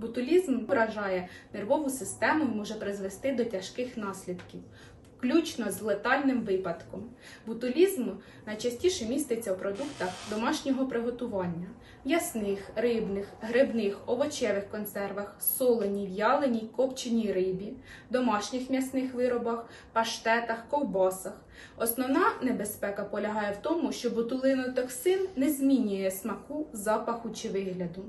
Ботулізм вражає нервову систему і може призвести до тяжких наслідків, включно з летальним випадком. Ботулізм найчастіше міститься у продуктах домашнього приготування, м'ясних, рибних, грибних, овочевих консервах, соленій, в'яленій, копченій рибі, домашніх м'ясних виробах, паштетах, ковбасах. Основна небезпека полягає в тому, що ботулинотоксин не змінює смаку, запаху чи вигляду.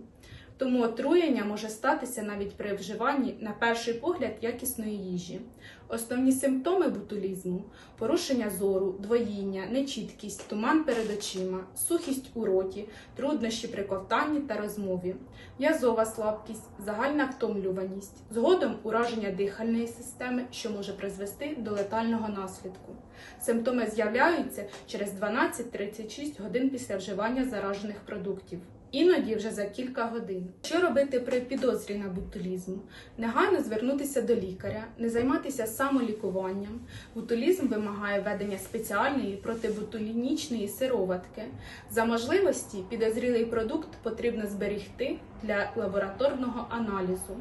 Тому отруєння може статися навіть при вживанні на перший погляд якісної їжі. Основні симптоми ботулізму порушення зору, двоїння, нечіткість, туман перед очима, сухість у роті, труднощі при ковтанні та розмові, м'язова слабкість, загальна втомлюваність, згодом ураження дихальної системи, що може призвести до летального наслідку. Симптоми з'являються через 12-36 годин після вживання заражених продуктів. Іноді вже за кілька годин. Що робити при підозрі на ботулізм? Негайно звернутися до лікаря, не займатися самолікуванням. Ботулізм вимагає введення спеціальної протиботулінічної сироватки. За можливості підозрілий продукт потрібно зберігти для лабораторного аналізу.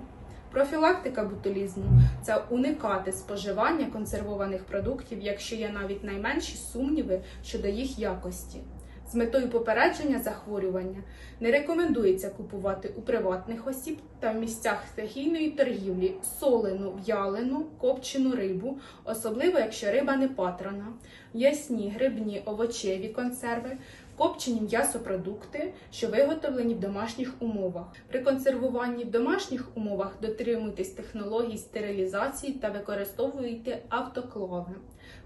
Профілактика ботулізму це уникати споживання консервованих продуктів, якщо є навіть найменші сумніви щодо їх якості. З метою попередження захворювання не рекомендується купувати у приватних осіб та в місцях стихійної торгівлі солену, в'ялену, копчену рибу, особливо якщо риба не патрана, ясні, грибні, овочеві консерви, копчені м'ясопродукти, що виготовлені в домашніх умовах. При консервуванні в домашніх умовах дотримуйтесь технологій стерилізації та використовуйте автоклави.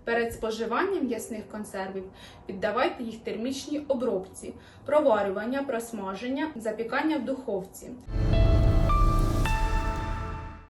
Перед споживанням м'ясних консервів піддавайте їх термічній обробці, проварювання, просмаження, запікання в духовці.